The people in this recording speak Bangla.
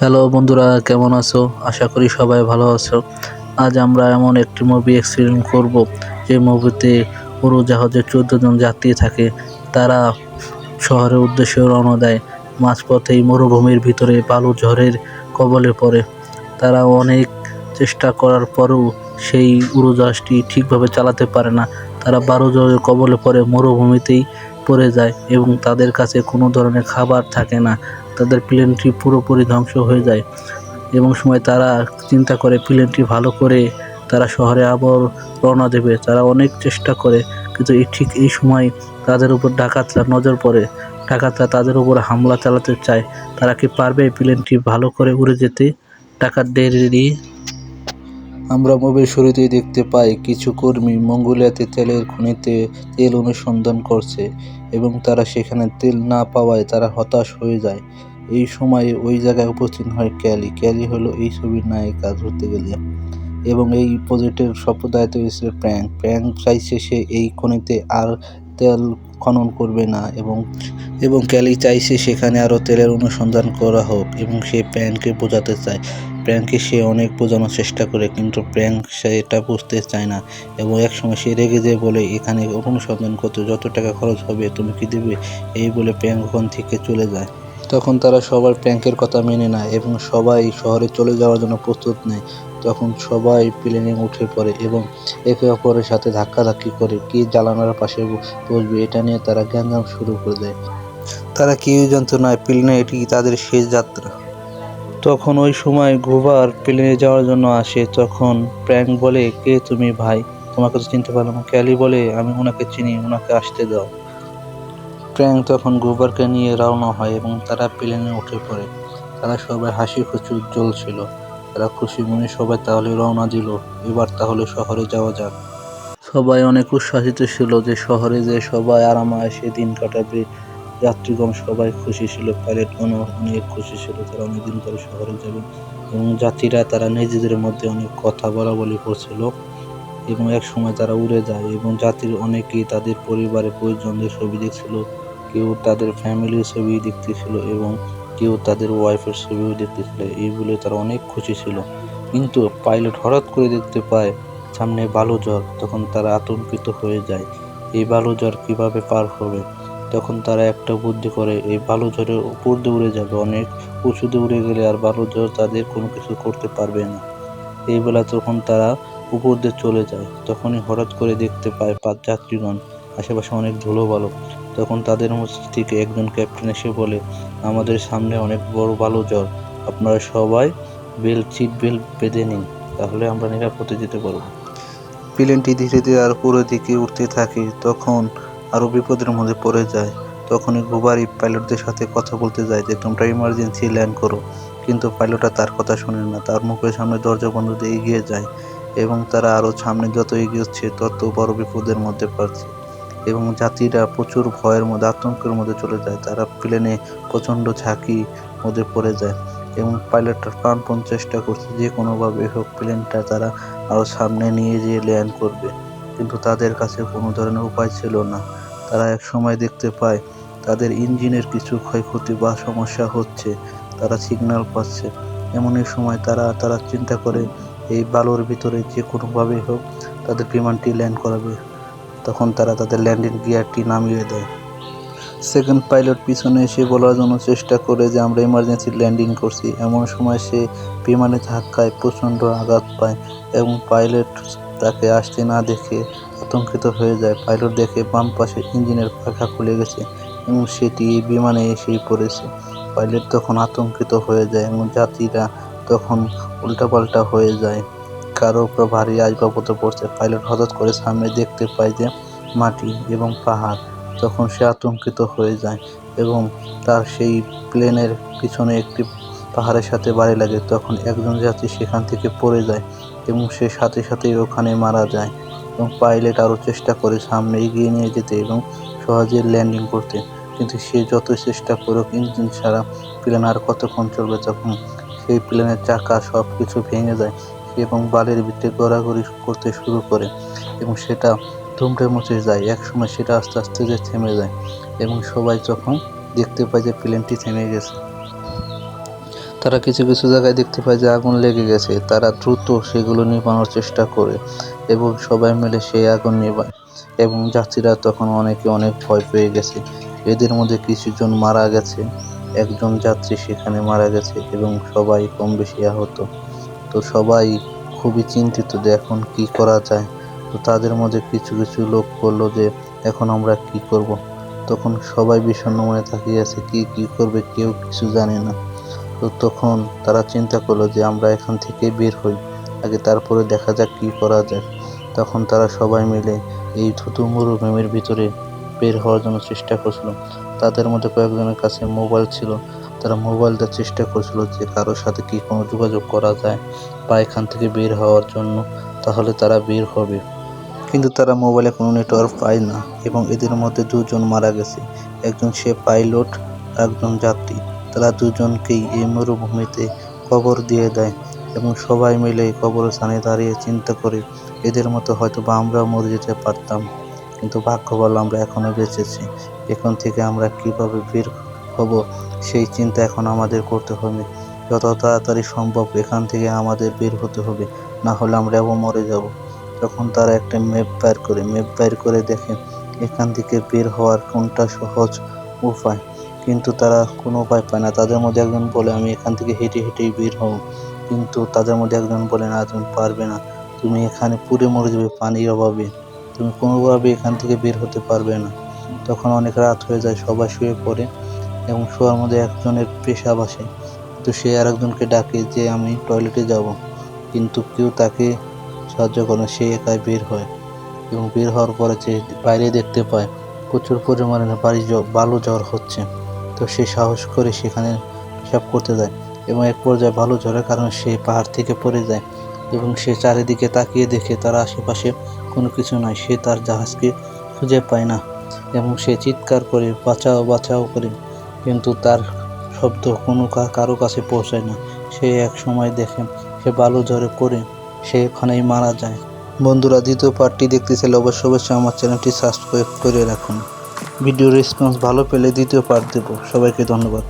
হ্যালো বন্ধুরা, কেমন আছো? আশা করি সবাই ভালো আছো। আজ আমরা এমন একটি মুভি এক্সপিরিয়েন্স করব, যে মুভিতে উড়োজাহাজে চোদ্দ জন যাত্রী থাকে। তারা শহরের উদ্দেশ্যে রওনা দেয়, মাঝপথে এই মরুভূমির ভিতরে বালু ঝড়ের কবলে পড়ে। তারা অনেক চেষ্টা করার পরেও সেই উড়োজাহাজটি ঠিকভাবে চালাতে পারে না। তারা বালু ঝড়ের কবলে পড়ে, মরুভূমিতেই পড়ে যায় এবং তাদের কাছে কোনো ধরনের খাবার থাকে না। তাদের প্লেনটি পুরোপুরি ধ্বংস হয়ে যায় এবং সময় তারা চিন্তা করে প্লেনটি ভালো করে তারা শহরে আবার রওনা দেবে। তারা অনেক চেষ্টা করে, কিন্তু এই ঠিক এই সময় তাদের উপর ডাকাতরা নজর পড়ে। ডাকাতরা তাদের উপর হামলা চালাতে চায়। তারা কি পারবে প্লেনটি ভালো করে উড়ে যেতে? ডাকাতদের দিয়ে আমরা মুভির শুরুতেই দেখতে পাই, কিছু কর্মী মঙ্গোলিয়াতে তেলের খনিতে তেল অনুসন্ধান করছে। এবং তারা সেখানে তেল না পাওয়ায় তারা হতাশ হয়ে যায়। এই সময়ে ওই জায়গায় উপস্থিত হয় ক্যালি। ক্যালি হলো এই ছবির নায়িকা ধরতে গেলে। এবং এই প্রজেক্টের সফল দায়িত্ব হয়েছে প্র্যাঙ্ক। প্র্যাঙ্ক চাইছে সে এই খনিতে আর তেল খনন করবে না এবং এবং ক্যালি চাইছে সেখানে আরও তেলের অনুসন্ধান করা হোক এবং সে প্র্যাঙ্ককে বোঝাতে চায়। প্র্যাঙ্ককে সে অনেক বোঝানোর চেষ্টা করে, কিন্তু প্র্যাঙ্ক সে এটা বুঝতে চায় না এবং একসময় সে রেগে যায় বলে, এখানে অনুসন্ধান করতে যত টাকা খরচ হবে তুমি কি দেবে? এই বলে প্র্যাঙ্ক ওখান থেকে চলে যায়। তখন তারা সবার প্র্যাঙ্কের কথা মেনে নেয় এবং সবাই শহরে চলে যাওয়ার জন্য প্রস্তুত নেয়। তখন সবাই প্লেনে উঠে পড়ে এবং একে অপরের সাথে ধাক্কাধাক্কি করে, কি জ্বালানোর পাশে বসবে, এটা নিয়ে তারা গ্যাঞ্জাম শুরু করে দেয়। তারা কেউই জানতো না, প্লেনে এটি তাদের শেষ যাত্রা। তখন ওই সময় গোবার প্লেনে যাওয়ার জন্য আসে, তখন প্র্যাঙ্ক বলে, কে তুমি ভাই? তোমাকে তো চিনতে পারলাম ক্যালি বলে, আমি ওনাকে চিনি, ওনাকে আসতে দাও। প্র্যাঙ্ক তখন গুবারকে নিয়ে রওনা হয় এবং তারা প্লেনে উঠে পড়ে। তারা সবাই হাসি খুশি উজ্জ্বল ছিল তারা খুশি মনে সবাই তাহলে রওনা দিল। এবার তাহলে শহরে যাওয়া যাক। সবাই অনেক উৎসাহিত ছিল যে শহরে যে সবাই আরামায়েসে দিন কাটাবে যাত্রীগণ সবাই খুশি ছিল পাইলটগণও অনেক খুশি ছিল, তারা অনেকদিন পরে শহরে যাবে এবং যাত্রীরা, তারা নিজেদের মধ্যে অনেক কথা বলা বলি করছিল এবং এক সময় তারা উড়ে যায় এবং যাত্রীর অনেকেই তাদের পরিবারের পরিজনদের ছবি দেখছিল, কেউ তাদের ফ্যামিলির ছবি দেখতেছিল এবং কেউ তাদের ওয়াইফের ছবিও দেখতেছিল, এই বলে তারা অনেক খুশি ছিল। কিন্তু পাইলট হঠাৎ করে দেখতে পায়, সামনে বালু জ্বর তখন তারা আতঙ্কিত হয়ে যায়, এই বালু জ্বর কীভাবে পার হবে? তখন তারা একটা বুদ্ধি করে, এই বালু ঝড়ের উপর দিয়ে উড়ে যাবে, অনেক উঁচুতে উড়ে গেলে আর বালু ঝড় তাদের কোনো কিছু করতে পারবে না। এই বেলা তখন তারা উপর দিয়ে চলে যায়। তখনই হঠাৎ করে দেখতে পায় যাত্রীগণ, আশেপাশে অনেক ধুলো বালো তখন তাদের মধ্যে থেকে একজন ক্যাপ্টেন এসে বলে, আমাদের সামনে অনেক বড় বালু জ্বর আপনারা সবাই বেল সিট বেল বেঁধে নিন, তাহলে আমরা নিরাপদে যেতে পারব। প্লেনটি ধীরে ধীরে আর পুরো দিকে উঠতে থাকে। তখন আরও বিপদের মধ্যে পড়ে যায়। তখনই গুবারি পাইলটদের সাথে কথা বলতে যায় যে, তোমরা ইমার্জেন্সি ল্যান্ড করো। কিন্তু পাইলটরা তার কথা শোনে না। তার মুখের সামনে দরজা বন্ধ দিয়ে এগিয়ে যায় এবং তারা আরও সামনে যত এগিয়েছে তত বড় বিপদের মধ্যে পড়ছে এবং যাত্রীরা প্রচুর ভয়ের মধ্যে, আতঙ্কের মধ্যে চলে যায়। তারা প্লেনে প্রচণ্ড ঝাঁকি মধ্যে পড়ে যায় এবং পাইলটরা প্রাণপণ চেষ্টা করছে যে, কোনোভাবে হোক প্লেনটা তারা আরও সামনে নিয়ে যেয়ে ল্যান্ড করবে। কিন্তু তাদের কাছে কোনো ধরনের উপায় ছিল না। তারা এক সময় দেখতে পায়, তাদের ইঞ্জিনের কিছু ক্ষয়ক্ষতি বা সমস্যা হচ্ছে, তারা সিগন্যাল পাচ্ছে। এমন এক সময় তারা তারা চিন্তা করে, এই বালুর ভিতরে যে কোনোভাবেই হোক তাদের বিমানটি ল্যান্ড করাবে। তখন তারা তাদের ল্যান্ডিং গিয়ারটি নামিয়ে দেয়। সেকেন্ড পাইলট পিছনে এসে বলার জন্য চেষ্টা করে যে, আমরা ইমার্জেন্সি ল্যান্ডিং করছি। এমন সময় সে বিমানে ধাক্কায় প্রচণ্ড আঘাত পায় এবং পাইলট তাকে আসতে না দেখে আতঙ্কিত হয়ে যায়। পাইলট দেখে বাম পাশে ইঞ্জিনের পাখা খুলে গেছে এবং সেটি বিমানে এসেই পড়েছে। পাইলট তখন আতঙ্কিত হয়ে যায় এবং যাত্রীরা তখন উল্টাপাল্টা হয়ে যায়। কারও উপর ভারী আসবাবপত্র পড়ছে। পাইলট হঠাৎ করে সামনে দেখতে পায় যে মাটি এবং পাহাড়। তখন সে আতঙ্কিত হয়ে যায় এবং তার সেই প্লেনের পিছনে একটি পাহাড়ের সাথে বাড়ি লাগে। তখন একজন যাত্রী সেখান থেকে পড়ে যায় এবং সে সাথে সাথেই ওখানে মারা যায়। এবং পাইলট আরও চেষ্টা করে সামনে এগিয়ে নিয়ে যেতে এবং সহজে ল্যান্ডিং করতে। কিন্তু সে যতই চেষ্টা করুক, ইঞ্জিন ছাড়া প্লেন আর কতক্ষণ চলবে তখন সেই প্লেনের চাকা সব কিছু ভেঙে যায় এবং বালির ভিতরে গড়াগড়ি করতে শুরু করে এবং সেটা ধুমড়ে মুচে যায়। একসময় সেটা আস্তে আস্তে যে থেমে যায় এবং সবাই যখন দেখতে পায় যে প্লেনটি থেমে গেছে। তারা কিছু কিছু জায়গায় দেখতে পায় যে আগুন লেগে গেছে। তারা দ্রুত সেগুলো নিভানোর চেষ্টা করে এবং সবাই মিলে সেই আগুন নেভায় এবং যাত্রীরা তখন অনেকে অনেক ভয় পেয়ে গেছে। এদের মধ্যে কিছুজন মারা গেছে, একজন যাত্রী সেখানে মারা গেছে এবং সবাই কম বেশি আহত। তো সবাই খুবই চিন্তিত যে এখন কি করা যায়। তো তাদের মধ্যে কিছু কিছু লোক বলল যে, এখন আমরা কি করব। তখন সবাই বিষণ্ণ মনে তাকিয়ে আছে, কি কি করবে? কেউ কিছু জানে না। তো তখন তারা চিন্তা করল যে আমরা এখান থেকে বের হই। আগে তারপরে দেখা যাক কি করা যায়। তখন তারা সবাই মিলে এই থুতু মরুভূমির ভিতরে বের হওয়ার জন্য চেষ্টা করছিল। তাদের মধ্যে কয়েকজনের কাছে মোবাইল ছিল। তারা মোবাইল দেওয়ার চেষ্টা করছিল যে কারোর সাথে কি কোনো যোগাযোগ করা যায় বা এখান থেকে বের হওয়ার জন্য, তাহলে তারা বের হবে। কিন্তু তারা মোবাইলে কোনো নেটওয়ার্ক পায় না এবং এদের মধ্যে দুজন মারা গেছে। একজন সে পাইলট একজন যাত্রী। তারা দুজনকেই এই মরুভূমিতে কবর দিয়ে দেয় এবং সবাই মিলে কবরস্থানে দাঁড়িয়ে চিন্তা করে, এদের মতো হয়তো বা আমরাও মরে যেতে পারতাম। কিন্তু ভাগ্য ভালো আমরা এখনও বেঁচেছি। এখন থেকে আমরা কীভাবে বের হব, সেই চিন্তা এখন আমাদের করতে হবে। যত তাড়াতাড়ি সম্ভব এখান থেকে আমাদের বের হতে হবে, না হলে আমরা আবার মরে যাব। তখন তারা একটা ম্যাপ বের করে, ম্যাপ বের করে দেখে এখান থেকে বের হওয়ার কোনটা সহজ উপায়। কিন্তু তারা কোনো উপায় পায় না। তাদের মধ্যে একজন বলে, আমি এখান থেকে হেঁটে হেঁটেই বের হব। কিন্তু তাদের মধ্যে একজন বলে, না, তুমি পারবে না। তুমি এখানে পুড়ে মরে যাবে পানির অভাবে। তুমি কোনোভাবে এখান থেকে বের হতে পারবে না। তখন অনেক রাত হয়ে যায়, সবাই শুয়ে পড়ে এবং শোয়ার মধ্যে একজনের পেশাব আসে। তো সে আর একজনকে ডাকে যে, আমি টয়লেটে যাব। কিন্তু কেউ তাকে সাহায্য করে সে একাই বের হয় এবং বের হওয়ার পরে যে বাইরে দেখতে পায়। প্রচুর পরিমাণে বাড়ি বালু জ্বর হচ্ছে। তো সে সাহস করে সেখানে পেশাব করতে যায় এবং এক পর্যায়ে ভালো জ্বরের কারণে সে পাহাড় থেকে পড়ে যায় এবং সে চারিদিকে তাকিয়ে দেখে তার আশেপাশে কোনো কিছু নাই, সে তার জাহাজকে খুঁজে পায় না এবং সে চিৎকার করে, বাঁচাও বাঁচাও করে, কিন্তু তার শব্দ কোনো কারও কাছে পৌঁছায় না। সে এক সময় দেখে সে বালু ঝরে পড়ে, সে এখানেই মারা যায়। বন্ধুরা, দ্বিতীয় পার্টটি দেখতে চাইলে অবশ্যই অবশ্যই আমার চ্যানেলটি সাবস্ক্রাইব করে রাখুন। ভিডিও রেসপন্স ভালো পেলে দ্বিতীয় পার্ট দেবো। সবাইকে ধন্যবাদ।